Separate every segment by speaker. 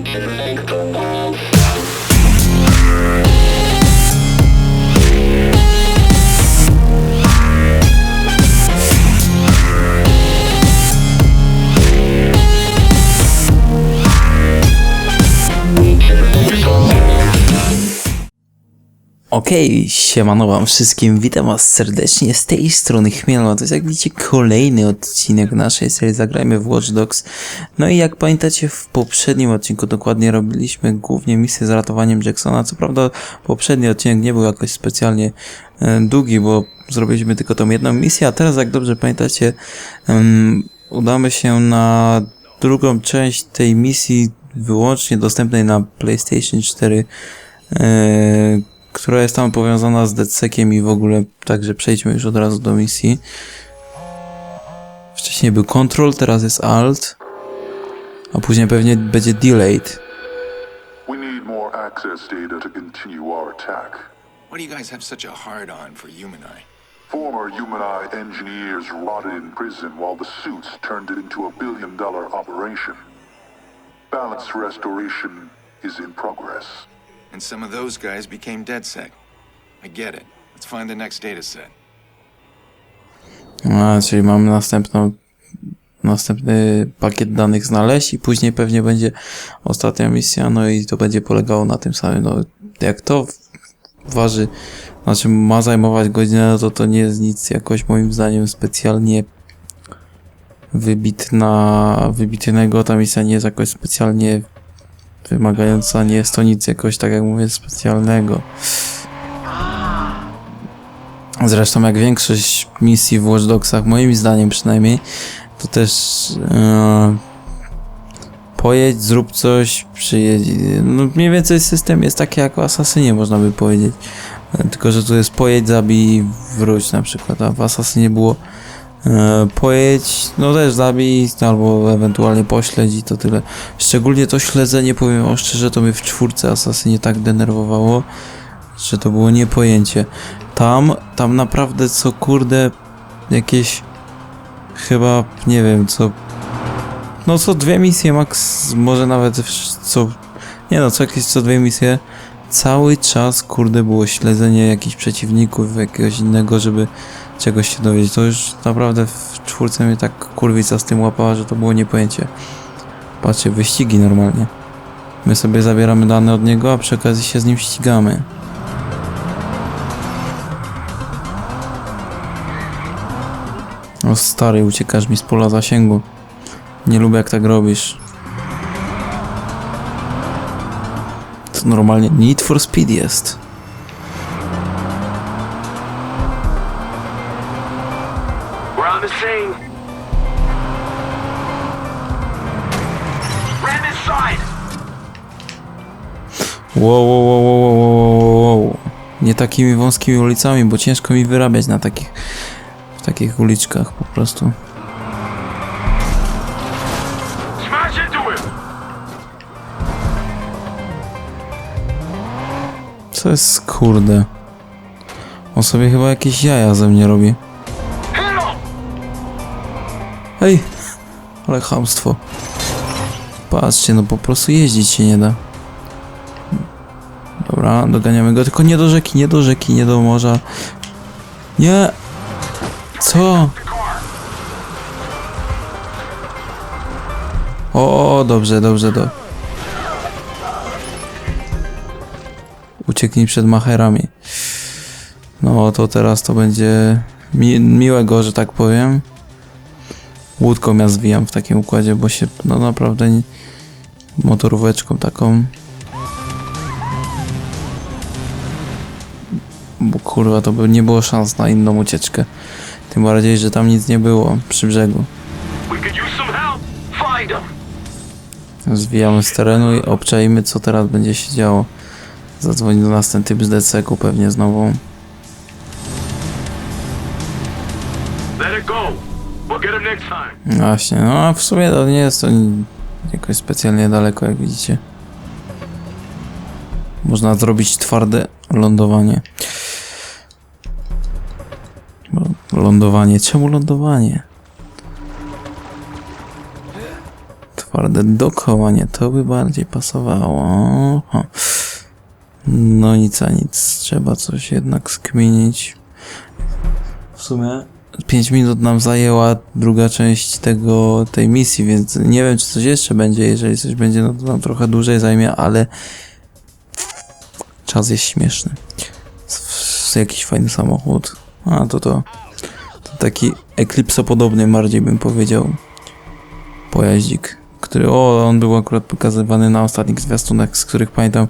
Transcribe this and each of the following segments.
Speaker 1: Thank you. Okej, siemano wam wszystkim, witam was serdecznie z tej strony Chmielno, to jest jak widzicie kolejny odcinek naszej serii Zagrajmy w Watch Dogs. No i jak pamiętacie w poprzednim odcinku dokładnie robiliśmy głównie misję z ratowaniem Jacksona, co prawda poprzedni odcinek nie był jakoś specjalnie e, długi, bo zrobiliśmy tylko tą jedną misję, a teraz jak dobrze pamiętacie em, udamy się na drugą część tej misji wyłącznie dostępnej na PlayStation 4 e, która jest tam powiązana z DedSeciem i w ogóle, także przejdźmy już od razu do misji. Wcześniej był Control, teraz jest Alt, a później pewnie będzie Delayed.
Speaker 2: We need more access data to continue our attack.
Speaker 3: Why do you guys have such a hard on for Humani?
Speaker 2: Former Humani engineers rotted in prison while the suits turned it into a billion dollar operation. Balance restoration is in progress.
Speaker 3: And some of those guys became DedSec. I get it. Let's find the next data set.
Speaker 1: A, czyli mamy następną, następny pakiet danych znaleźć i później pewnie będzie ostatnia misja, no i to będzie polegało na tym samym. No, jak to waży, znaczy ma zajmować godzinę, no to to nie jest nic jakoś moim zdaniem specjalnie wybitna, wybitnego. Ta misja nie jest jakoś specjalnie wymagająca, nie jest to nic jakoś, tak jak mówię, specjalnego. Zresztą jak większość misji w Watch Dogsach, moim zdaniem przynajmniej, to też e, pojedź, zrób coś, przyjedź. No mniej więcej system jest taki jak w Asasynie, można by powiedzieć. E, Tylko, że tu jest pojedź, zabij, wróć na przykład, a w Asasynie było pojedź, no też zabij, albo ewentualnie pośledź i to tyle. Szczególnie to śledzenie, powiem wam szczerze, to mnie w czwórce Asasynie tak denerwowało, że to było niepojęcie. Tam, tam naprawdę co kurde, jakieś chyba, nie wiem, co no co dwie misje max, może nawet co, nie no, co jakieś co dwie misje, cały czas kurde było śledzenie jakichś przeciwników, jakiegoś innego, żeby czegoś się dowiedzieć. To już naprawdę w czwórce mnie tak kurwica z tym łapała, że to było niepojęcie. Patrzcie, wyścigi normalnie. My sobie zabieramy dane od niego, a przy okazji się z nim ścigamy. O stary, uciekasz mi z pola zasięgu. Nie lubię jak tak robisz. To normalnie Need for Speed jest. Wow, wow, wow, wow, wow, wow. Nie takimi wąskimi ulicami, bo ciężko mi wyrabiać na takich, w takich uliczkach po prostu. Co jest kurde? On sobie chyba jakieś jaja ze mnie robi. Ej! Ale chamstwo. Patrzcie, no po prostu jeździć się nie da. Dobra, doganiamy go, tylko nie do rzeki, nie do rzeki, nie do morza. Nie! Co? O, o, dobrze, dobrze, Ucieknij przed macherami. No, to teraz to będzie mi miłego, że tak powiem. Łódką ja zwijam w takim układzie, bo się, no naprawdę, nie, motoróweczką taką. Bo kurwa, to by nie było szans na inną ucieczkę. Tym bardziej, że tam nic nie było przy brzegu. Zwijamy z terenu i obczajmy co teraz będzie się działo. Zadzwoni do nas ten typ z DCK-u pewnie znowu. Właśnie, no a w sumie to nie jest to jakoś specjalnie daleko jak widzicie. Można zrobić twarde lądowanie. Lądowanie, czemu lądowanie? Twarde dokołanie, to by bardziej pasowało. Oho. No nic a nic, trzeba coś jednak skminić. W sumie 5 minut nam zajęła druga część tego, tej misji, więc nie wiem czy coś jeszcze będzie, jeżeli coś będzie no to nam trochę dłużej zajmie, ale czas jest śmieszny. Jakiś fajny samochód. A to to, to taki Eclipse podobny bardziej bym powiedział. Pojaździk, który, o on był akurat pokazywany na ostatnich zwiastunach, z których pamiętam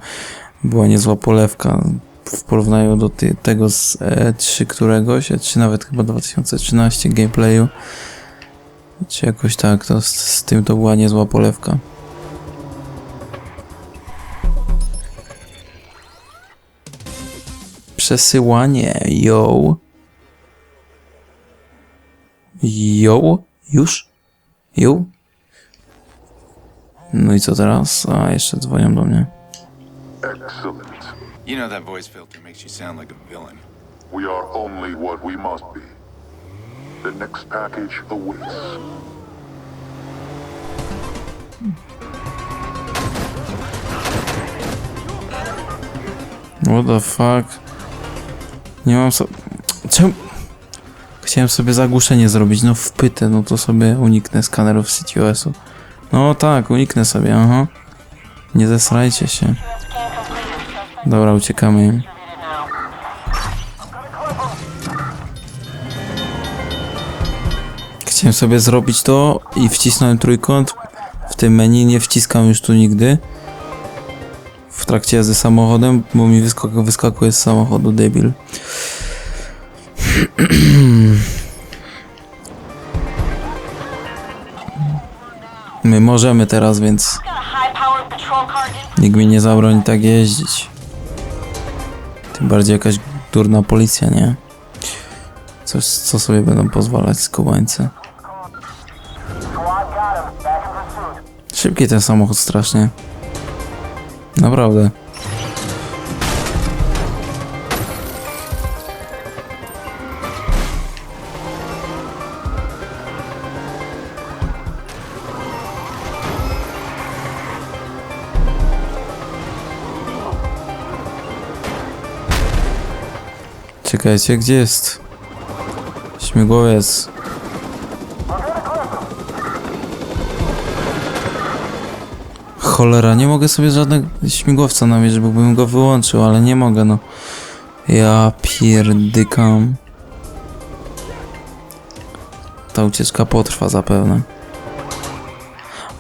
Speaker 1: była niezła polewka w porównaniu do tego z E3 któregoś, E3 nawet chyba 2013 gameplayu. Czy jakoś tak, to z, z tym to była niezła polewka. Przesyłanie, yo. Yo? Już? Yo? No i co teraz? A, jeszcze dzwonią do mnie.
Speaker 2: Excellent.
Speaker 3: You know that voice filter makes you sound like a villain.
Speaker 2: We are only what we must be. The next package awaits.
Speaker 1: What the fuck? Nie mam so... Czemu? Chciałem sobie zagłuszenie zrobić, no wpytę, no to sobie uniknę skanerów CTOS-u. No tak, uniknę sobie, aha. Nie zesrajcie się. Dobra, uciekamy. Chciałem sobie zrobić to i wcisnąłem trójkąt. W tym menu nie wciskam już tu nigdy w trakcie jazdy samochodem, bo mi wyskak wyskakuje z samochodu debil. My możemy teraz, więc nikt mi nie zabroni tak jeździć. Bardziej jakaś durna policja, nie? Coś, co sobie będą pozwalać skubańcy. Szybki ten samochód strasznie. Naprawdę. Czekajcie, gdzie jest? Śmigłowiec. Cholera, nie mogę sobie żadnego śmigłowca namierzyć, bo bym go wyłączył, ale nie mogę, no. Ja pierdykam. Ta ucieczka potrwa zapewne.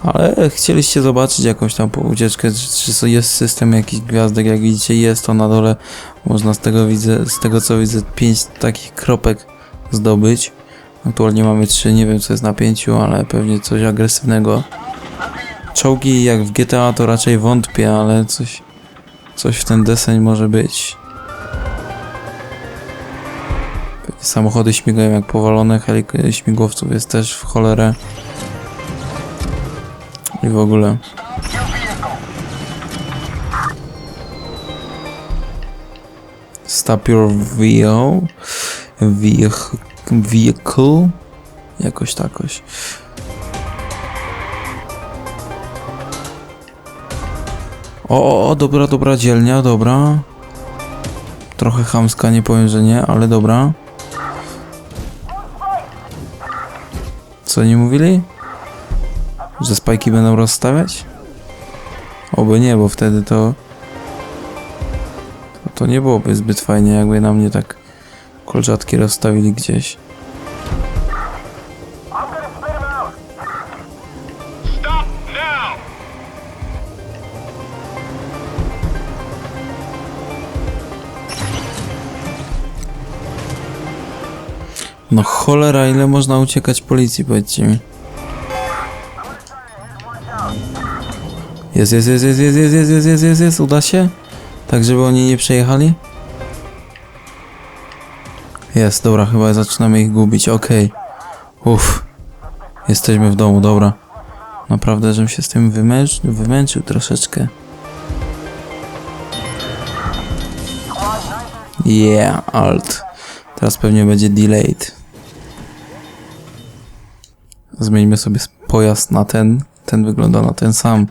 Speaker 1: Ale chcieliście zobaczyć jakąś tam ucieczkę, czy, czy jest system jakiś gwiazdek, jak widzicie jest to na dole. Można z tego widzę, z tego co widzę, pięć takich kropek zdobyć. Aktualnie mamy trzy, nie wiem co jest na pięciu, ale pewnie coś agresywnego. Czołgi jak w GTA to raczej wątpię, ale coś, coś w ten deseń może być. Samochody śmigają jak powalone, śmigłowców jest też w cholerę. I w ogóle. Stop your vehicle. Vehicle. Vehicle. Jakoś takoś. O, dobra, dobra dzielnia, dobra. Trochę chamska, nie powiem, że nie, ale dobra. Co nie mówili? Że spajki będą rozstawiać? Oby nie, bo wtedy to... To, nie byłoby zbyt fajnie, jakby na mnie tak kolczatki rozstawili gdzieś. No cholera, ile można uciekać policji, powiedzcie mi. Jest, jest, jest, jest, jest, jest, jest, jest, jest, jest, jest, uda się? Tak, żeby oni nie przejechali? Jest, dobra, chyba zaczynamy ich gubić, okej. Uff. Jesteśmy w domu, dobra. Naprawdę, żebym się z tym wymęczył, wymęczył troszeczkę. Yeah, alt. Teraz pewnie będzie delayed. Zmieńmy sobie pojazd na ten, ten wygląda na ten sam.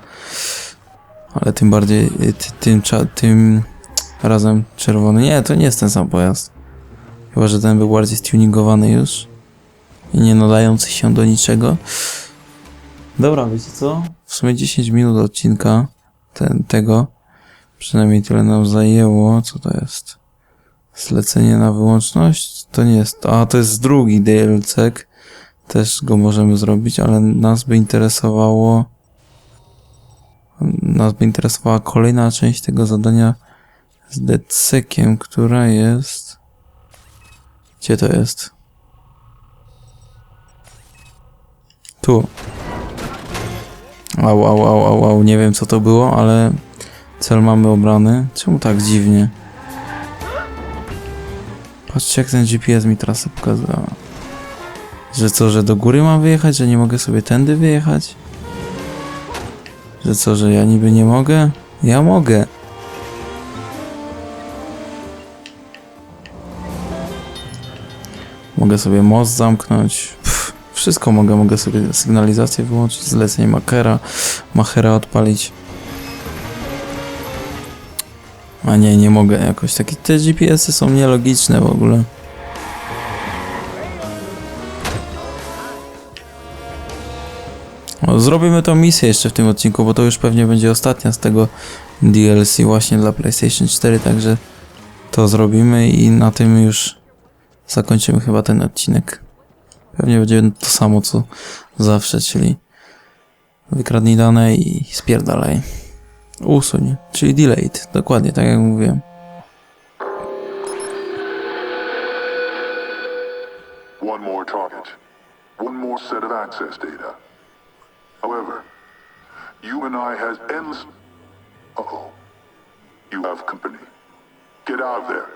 Speaker 1: Ale tym bardziej, y, ty, tym, tym razem czerwony. Nie, to nie jest ten sam pojazd. Chyba, że ten był bardziej stuningowany już. I nie nadający się do niczego. Dobra, wiecie co? W sumie 10 minut odcinka ten, tego. Przynajmniej tyle nam zajęło. Co to jest? Zlecenie na wyłączność? To nie jest. A, to jest drugi DLC. Też go możemy zrobić, ale nas by interesowało. Nas by interesowała kolejna część tego zadania z Decekiem, która jest. Gdzie to jest? Tu. Au, au, au, au, au. Nie wiem co to było, ale cel mamy obrany. Czemu tak dziwnie? Patrzcie jak ten GPS mi trasę pokazał. Że co, że do góry mam wyjechać, że nie mogę sobie tędy wyjechać? Że co, że ja niby nie mogę? Ja mogę. Mogę sobie most zamknąć. Pff, wszystko mogę. Mogę sobie sygnalizację wyłączyć, zlecenie makera, machera odpalić. A nie, nie mogę jakoś. Takie te GPS-y są nielogiczne w ogóle. Zrobimy tą misję jeszcze w tym odcinku, bo to już pewnie będzie ostatnia z tego DLC właśnie dla PlayStation 4, także to zrobimy i na tym już zakończymy chyba ten odcinek. Pewnie będzie to samo co zawsze, czyli wykradnij dane i spierdalaj. Usuń, czyli delayed, dokładnie tak jak mówiłem.
Speaker 2: One more target. One more set of access data. However, you and I has. Uh-oh. You have company. Get out of there.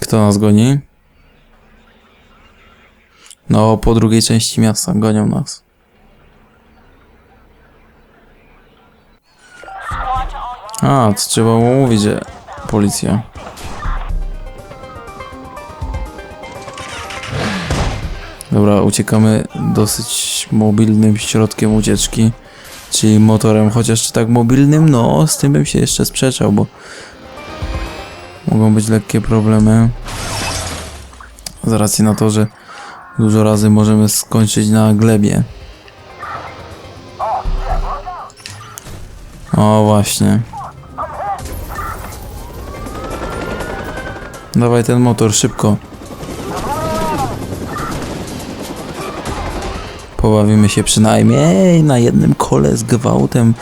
Speaker 1: Kto nas goni? No, po drugiej części miasta gonią nas. A, to trzeba mówić, że policja. Dobra, uciekamy dosyć mobilnym środkiem ucieczki, czyli motorem, chociaż czy tak mobilnym, no z tym bym się jeszcze sprzeczał, bo mogą być lekkie problemy. Z racji na to, że dużo razy możemy skończyć na glebie. O, właśnie. Dawaj ten motor, szybko. Pobawimy się przynajmniej na jednym kole z gwałtem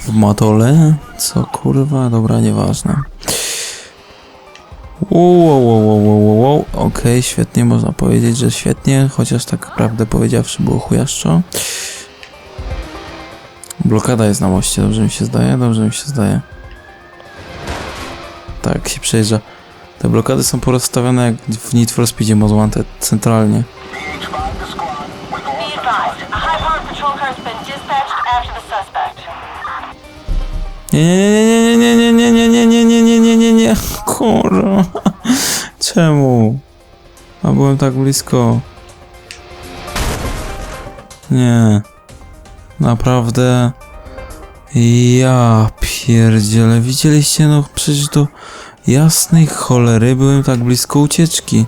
Speaker 1: w matole. Co kurwa? Dobra, nieważne. Wow, wow, wow, wow, wow. Okej, świetnie, można powiedzieć, że świetnie, chociaż tak prawdę powiedziawszy było chujaszczo. Blokada jest na moście, dobrze mi się zdaje, dobrze mi się zdaje. Tak, się przejeżdża. Te blokady są porozstawione jak w Need for Speedzie Most Wanted, centralnie. Nie, nie, nie, nie, nie, nie, nie, nie, nie, nie, nie, nie, nie, nie, kurwa. Czemu? A byłem tak blisko. Nie. Naprawdę. Ja pierdziele. Widzieliście, no przecież do jasnej cholery byłem tak blisko ucieczki.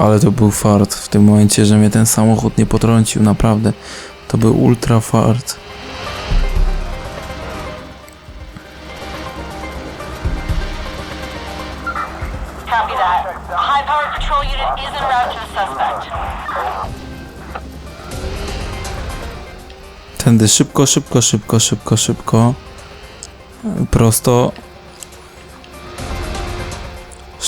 Speaker 1: Ale to był fart w tym momencie, że mnie ten samochód nie potrącił, naprawdę. To był ultra fart. Tędy szybko, szybko, szybko, szybko, szybko. Prosto.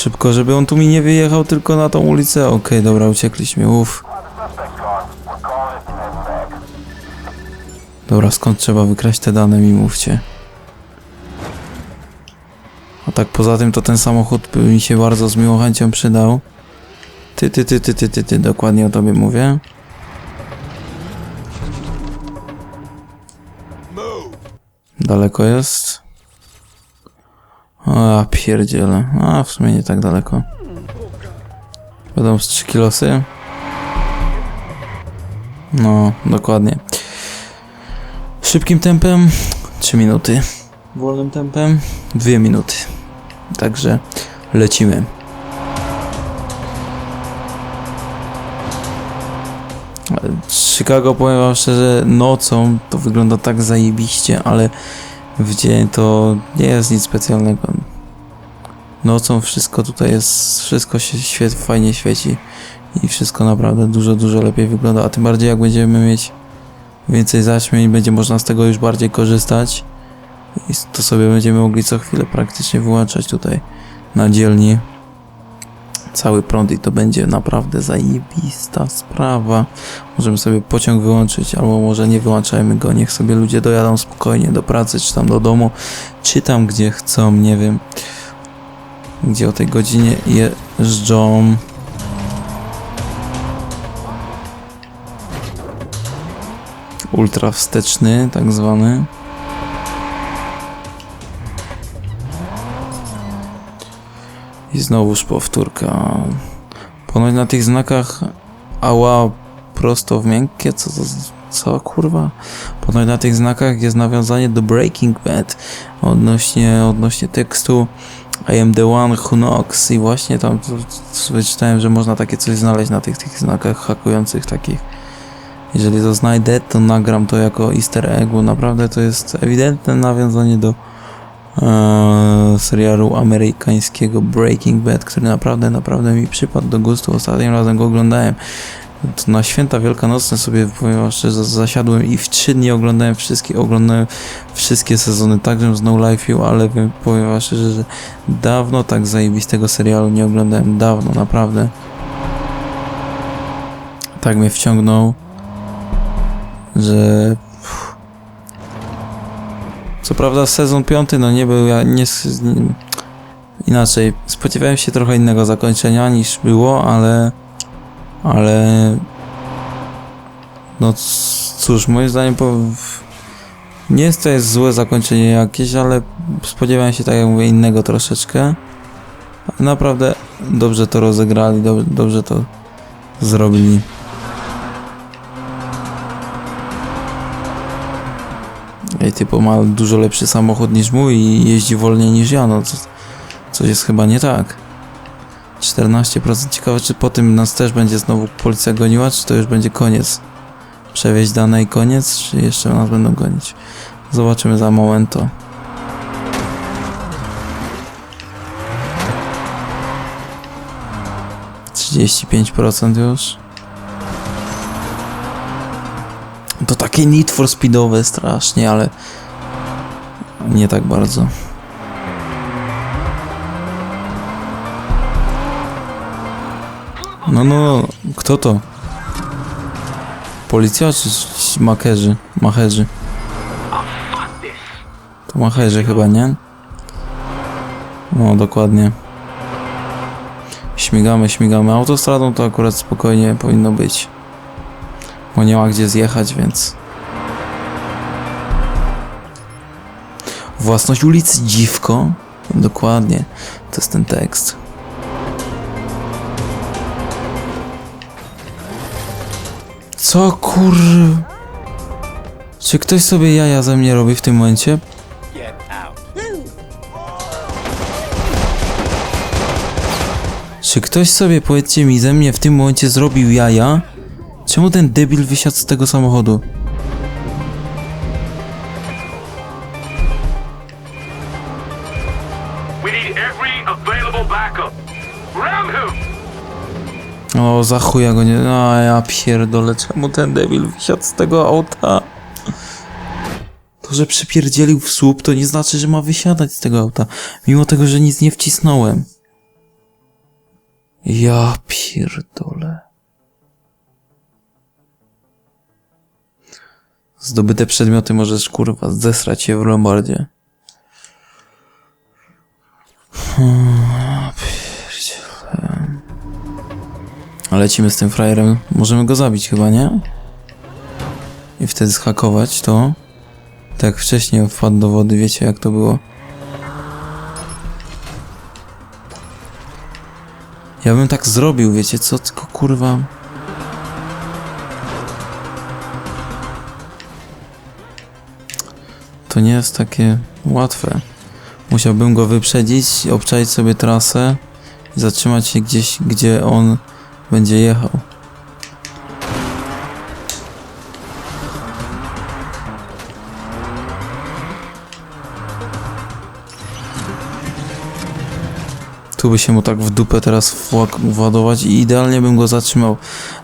Speaker 1: Szybko, żeby on tu mi nie wyjechał tylko na tą ulicę. Okej, dobra, uciekliśmy, uff. Dobra, skąd trzeba wykraść te dane, mi mówcie. A tak poza tym, to ten samochód by mi się bardzo z miłą chęcią przydał. Ty, ty, ty, ty, ty, ty, ty, dokładnie o tobie mówię. Daleko jest? Ja pierdziele. A, w sumie nie tak daleko. Będą z 3 kilosy? No, dokładnie. Szybkim tempem 3 minuty. Wolnym tempem 2 minuty. Także lecimy. Chicago, powiem wam szczerze, nocą to wygląda tak zajebiście, ale w dzień to nie jest nic specjalnego. Nocą wszystko tutaj jest, wszystko się świet, fajnie świeci i wszystko naprawdę dużo, dużo lepiej wygląda, a tym bardziej jak będziemy mieć więcej zaćmień, będzie można z tego już bardziej korzystać i to sobie będziemy mogli co chwilę praktycznie wyłączać tutaj na dzielni cały prąd i to będzie naprawdę zajebista sprawa. Możemy sobie pociąg wyłączyć, albo może nie wyłączajmy go, niech sobie ludzie dojadą spokojnie do pracy, czy tam do domu, czy tam gdzie chcą, nie wiem, gdzie o tej godzinie jeżdżą. Ultra wsteczny, tak zwany. I znowuż powtórka. Ponoć na tych znakach ała prosto w miękkie, co, co, co kurwa? Ponoć na tych znakach jest nawiązanie do Breaking Bad odnośnie, odnośnie tekstu I am the one who knocks i właśnie tam to- to wyczytałem, że można takie coś znaleźć na tych, tych znakach hakujących takich. Jeżeli to znajdę, to nagram to jako easter egg, bo naprawdę to jest ewidentne nawiązanie do e, serialu amerykańskiego Breaking Bad, który naprawdę, naprawdę mi przypadł do gustu. Ostatnim razem go oglądałem. Na święta wielkanocne sobie powiem szczerze, zasiadłem i w trzy dni oglądałem wszystkie, oglądałem wszystkie sezony, także z No Life You, ale wiem, powiem szczerze, że dawno tak zajebistego serialu nie oglądałem, dawno, naprawdę. Tak mnie wciągnął, że co prawda sezon piąty no nie był, ja nie, inaczej, spodziewałem się trochę innego zakończenia niż było, ale ale no cóż, moim zdaniem po, nie jest to jest złe zakończenie jakieś, ale spodziewałem się tak jak mówię innego troszeczkę. Naprawdę dobrze to rozegrali, dobrze, dobrze to zrobili. Ej, typo ma dużo lepszy samochód niż mój i jeździ wolniej niż ja, no co, coś jest chyba nie tak. 14% ciekawe, czy po tym nas też będzie znowu policja goniła, czy to już będzie koniec. Przewieźć dane i koniec, czy jeszcze nas będą gonić. Zobaczymy za momento. Trzydzieści pięć procent już. Takie Need for Speedowe strasznie, ale nie tak bardzo. No, no, no, kto to? Policja czy makerzy? Macherzy. To macherzy chyba, nie? No, dokładnie. Śmigamy, śmigamy. Autostradą to akurat spokojnie powinno być. Bo nie ma gdzie zjechać, więc... Własność ulicy Dziwko? Dokładnie. To jest ten tekst. Co kur... Czy ktoś sobie jaja ze mnie robi w tym momencie? Czy ktoś sobie, powiedzcie mi, ze mnie w tym momencie zrobił jaja? Czemu ten debil wysiadł z tego samochodu? O, za chuja go nie... A ja pierdolę, czemu ten debil wysiadł z tego auta? To, że przypierdzielił w słup, to nie znaczy, że ma wysiadać z tego auta. Mimo tego, że nic nie wcisnąłem. Ja pierdolę. Zdobyte przedmioty możesz, kurwa, zesrać się w lombardzie. Lecimy z tym frajerem. Możemy go zabić chyba, nie? I wtedy zhakować to. Tak wcześniej wpadł do wody, wiecie jak to było. Ja bym tak zrobił, wiecie co, tylko kurwa... To nie jest takie łatwe. Musiałbym go wyprzedzić, obczaić sobie trasę i zatrzymać się gdzieś, gdzie on będzie jechał. Tu by się mu tak w dupę teraz władować i idealnie bym go zatrzymał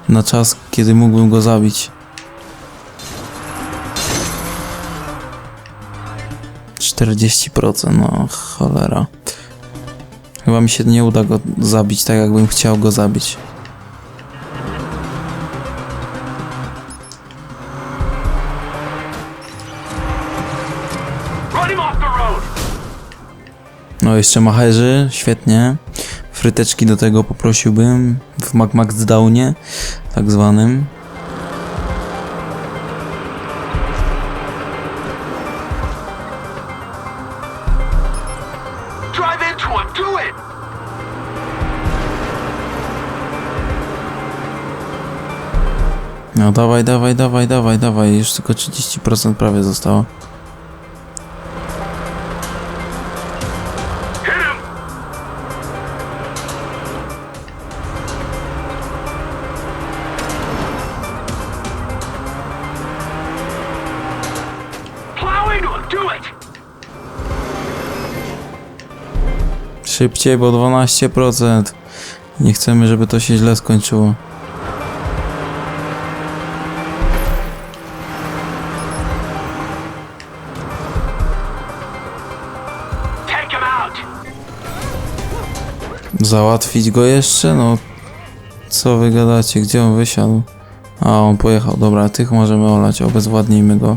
Speaker 1: na czas, kiedy mógłbym go zabić. 40%, no cholera. Chyba mi się nie uda go zabić tak, jakbym chciał go zabić. Jeszcze macherzy, świetnie. Fryteczki do tego poprosiłbym w Mac Max Downie, tak zwanym. No dawaj, dawaj, dawaj, dawaj, dawaj. Już tylko 30% prawie zostało. Szybciej, bo 12%. Nie chcemy, żeby to się źle skończyło. Załatwić go jeszcze? No, co wy gadacie? Gdzie on wysiadł? A, on pojechał. Dobra, tych możemy olać. Obezwładnijmy go.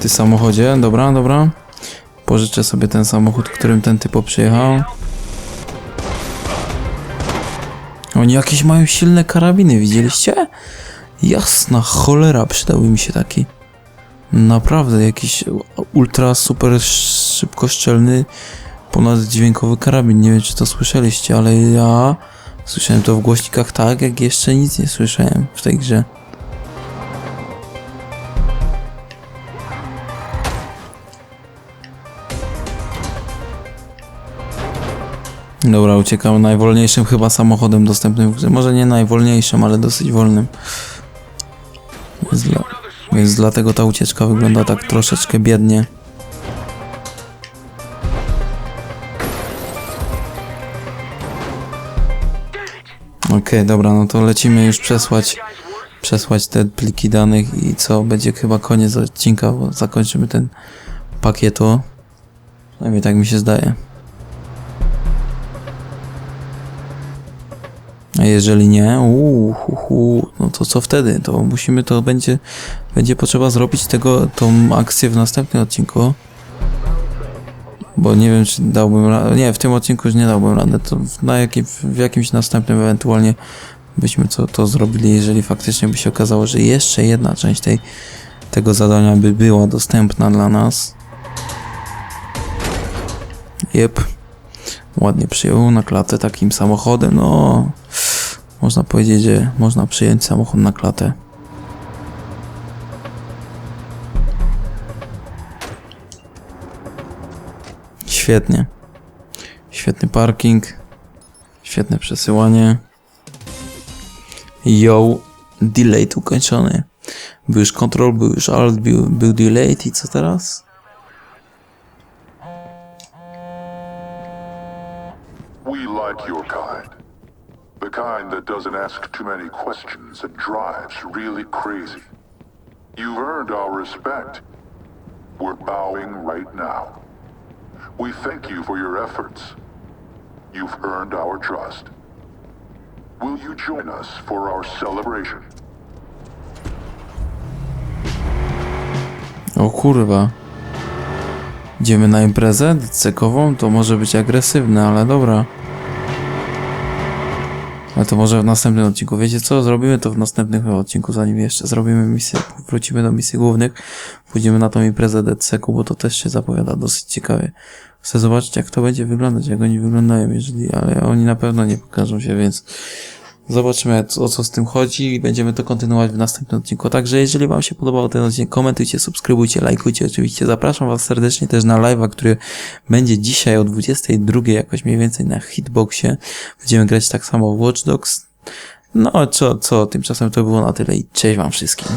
Speaker 1: Ty samochodzie, dobra, dobra. Pożyczę sobie ten samochód, którym ten typo przyjechał. Oni jakieś mają silne karabiny, widzieliście? Jasna cholera, przydałby mi się taki. Naprawdę, jakiś ultra super szybkoszczelny, ponaddźwiękowy karabin. Nie wiem, czy to słyszeliście, ale ja słyszałem to w głośnikach tak, jak jeszcze nic nie słyszałem w tej grze. Dobra, uciekamy najwolniejszym chyba samochodem dostępnym. Może nie najwolniejszym, ale dosyć wolnym. Więc, dla, więc dlatego ta ucieczka wygląda tak troszeczkę biednie. Okej, dobra, no to lecimy już przesłać, przesłać te pliki danych i co, będzie chyba koniec odcinka, bo zakończymy ten pakieto. Przynajmniej tak mi się zdaje. A jeżeli nie, uu, hu, hu, no to co wtedy? To musimy, to będzie, będzie potrzeba zrobić tego, tą akcję w następnym odcinku. Bo nie wiem, czy dałbym radę. Nie, w tym odcinku już nie dałbym radę. To w- na jakim, w jakimś następnym ewentualnie byśmy to, to zrobili, jeżeli faktycznie by się okazało, że jeszcze jedna część tej, tego zadania by była dostępna dla nas. Jep. Ładnie przyjął na klatę takim samochodem, no... Można powiedzieć, że można przyjąć samochód na klatę. Świetnie. Świetny parking. Świetne przesyłanie. Yo, delay tu kończony. Był już Control, był już Alt, był, był Delayed i co teraz?
Speaker 2: We like your kind. The kind that doesn't ask too many questions and drives really crazy. You've earned our respect. We're bowing right now. We thank you for your efforts. You've earned our trust. Will you join us for our celebration?
Speaker 1: O kurwa. Idziemy na imprezę cekową? To może być agresywne, ale dobra. Ale to może w następnym odcinku. Wiecie co? Zrobimy to w następnym odcinku, zanim jeszcze zrobimy misję. Wrócimy do misji głównych. Pójdziemy na tą imprezę DCK, bo to też się zapowiada dosyć ciekawie. Chcę zobaczyć, jak to będzie wyglądać, jak oni wyglądają, jeżeli, ale oni na pewno nie pokażą się, więc Zobaczymy o co z tym chodzi i będziemy to kontynuować w następnym odcinku. Także jeżeli Wam się podobał ten odcinek, komentujcie, subskrybujcie, lajkujcie oczywiście. Zapraszam Was serdecznie też na live'a, który będzie dzisiaj o 22 jakoś mniej więcej na Hitboxie. Będziemy grać tak samo w Watch Dogs. No co, co, tymczasem to było na tyle i cześć Wam wszystkim.